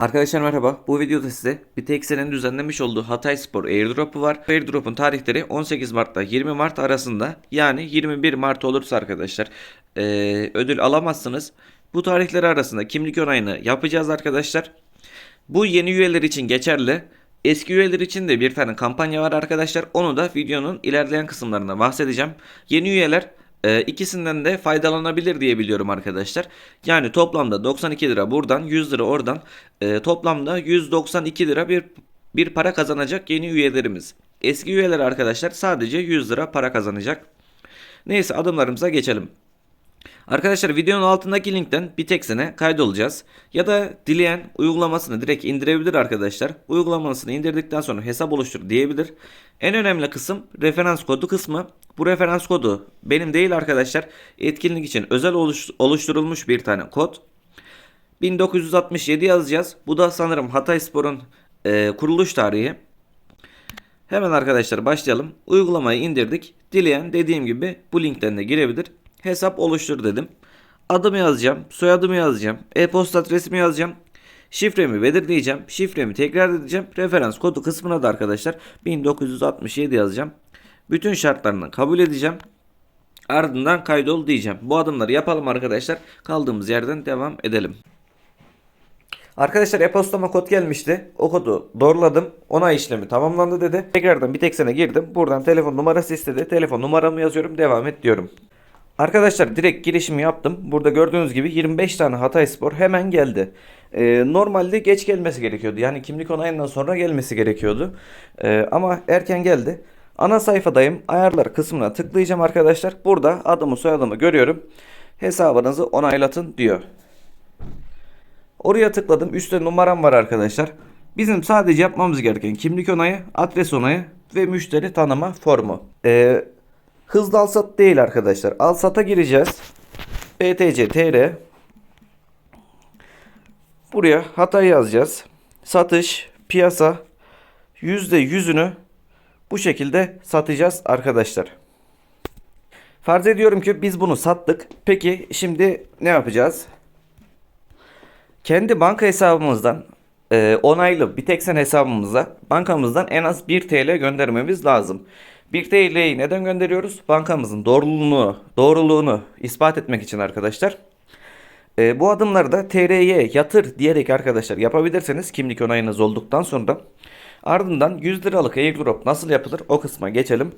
Arkadaşlar merhaba. Bu videoda size Bitexen'in düzenlemiş olduğu Hatay Spor Airdrop'u var. Airdrop'un tarihleri 18 Mart'ta 20 Mart arasında. Yani 21 Mart olursa arkadaşlar eee, ödül alamazsınız. Bu tarihleri arasında kimlik onayını yapacağız arkadaşlar. Bu yeni üyeler için geçerli. Eski üyeler için de bir tane kampanya var arkadaşlar. Onu da videonun ilerleyen kısımlarında bahsedeceğim. Yeni üyeler e, ikisinden de faydalanabilir diye biliyorum arkadaşlar. Yani toplamda 92 lira buradan 100 lira oradan e, toplamda 192 lira bir bir para kazanacak yeni üyelerimiz. Eski üyeler arkadaşlar sadece 100 lira para kazanacak. Neyse adımlarımıza geçelim. Arkadaşlar videonun altındaki linkten Bitexen'e kaydolacağız. Ya da dileyen uygulamasını direkt indirebilir arkadaşlar. Uygulamasını indirdikten sonra hesap oluştur diyebilir. En önemli kısım referans kodu kısmı. Bu referans kodu benim değil arkadaşlar. Etkinlik için özel oluş- oluşturulmuş bir tane kod. 1967 yazacağız. Bu da sanırım Hatay Spor'un e, kuruluş tarihi. Hemen arkadaşlar başlayalım. Uygulamayı indirdik. Dileyen dediğim gibi bu linkten de girebilir. Hesap oluştur dedim. Adımı yazacağım, soyadımı yazacağım, e-posta adresimi yazacağım. Şifremi belirleyeceğim. Şifremi tekrar edeceğim. Referans kodu kısmına da arkadaşlar 1967 yazacağım. Bütün şartlarını kabul edeceğim. Ardından kaydol diyeceğim. Bu adımları yapalım arkadaşlar. Kaldığımız yerden devam edelim. Arkadaşlar e-postama kod gelmişti. O kodu doğruladım. Onay işlemi tamamlandı dedi. Tekrardan bir tek sene girdim. Buradan telefon numarası istedi. Telefon numaramı yazıyorum. Devam et diyorum. Arkadaşlar direkt girişimi yaptım. Burada gördüğünüz gibi 25 tane Hatay Spor hemen geldi. Ee, normalde geç gelmesi gerekiyordu. Yani kimlik onayından sonra gelmesi gerekiyordu. Ee, ama erken geldi. Ana sayfadayım. Ayarlar kısmına tıklayacağım arkadaşlar. Burada adımı soyadımı görüyorum. Hesabınızı onaylatın diyor. Oraya tıkladım. Üstte numaram var arkadaşlar. Bizim sadece yapmamız gereken kimlik onayı, adres onayı ve müşteri tanıma formu. Ee, hızlı alsat değil arkadaşlar. Alsata gireceğiz. BTC TR. Buraya Hatay yazacağız. Satış, piyasa %100'ünü bu şekilde satacağız arkadaşlar. Farz ediyorum ki biz bunu sattık. Peki şimdi ne yapacağız? Kendi banka hesabımızdan e, onaylı Bitexen hesabımıza bankamızdan en az 1 TL göndermemiz lazım. 1 TL'yi neden gönderiyoruz? Bankamızın doğruluğunu, doğruluğunu ispat etmek için arkadaşlar. E, bu adımları da TR'ye yatır diyerek arkadaşlar yapabilirseniz kimlik onayınız olduktan sonra ardından 100 liralık airdrop nasıl yapılır o kısma geçelim.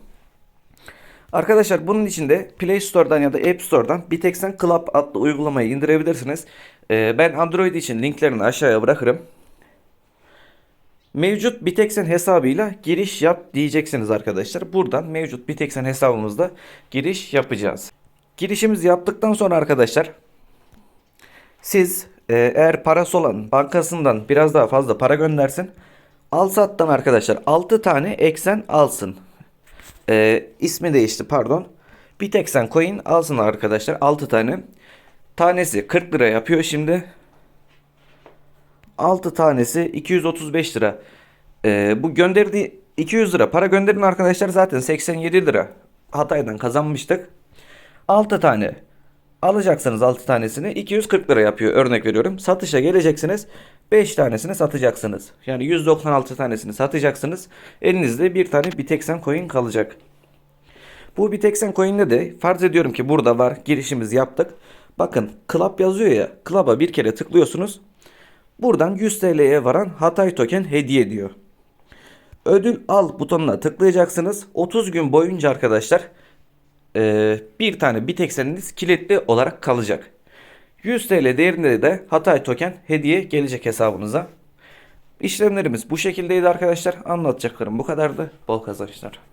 Arkadaşlar bunun için de Play Store'dan ya da App Store'dan Bitexen Club adlı uygulamayı indirebilirsiniz. Ee, ben Android için linklerini aşağıya bırakırım. Mevcut Bitexen hesabıyla giriş yap diyeceksiniz arkadaşlar. Buradan mevcut Bitexen hesabımızda giriş yapacağız. Girişimizi yaptıktan sonra arkadaşlar siz e, eğer parası olan bankasından biraz daha fazla para göndersin. Alsat'tan arkadaşlar 6 tane eksen alsın. E, ismi değişti pardon. Bitexen coin alsın arkadaşlar 6 tane. Tanesi 40 lira yapıyor şimdi. 6 tanesi 235 lira. E, bu gönderdiği 200 lira para gönderin arkadaşlar zaten 87 lira Hatay'dan kazanmıştık. 6 tane alacaksınız 6 tanesini 240 lira yapıyor örnek veriyorum. Satışa geleceksiniz 5 tanesini satacaksınız. Yani 196 tanesini satacaksınız. Elinizde bir tane Bitexen coin kalacak. Bu Bitexen coin'de de farz ediyorum ki burada var girişimizi yaptık. Bakın club yazıyor ya club'a bir kere tıklıyorsunuz. Buradan 100 TL'ye varan Hatay token hediye diyor. Ödül al butonuna tıklayacaksınız. 30 gün boyunca arkadaşlar e, bir tane Bitexen'iniz kilitli olarak kalacak. 100 TL değerinde de Hatay token hediye gelecek hesabınıza. İşlemlerimiz bu şekildeydi arkadaşlar. Anlatacaklarım bu kadardı. Bol kazançlar.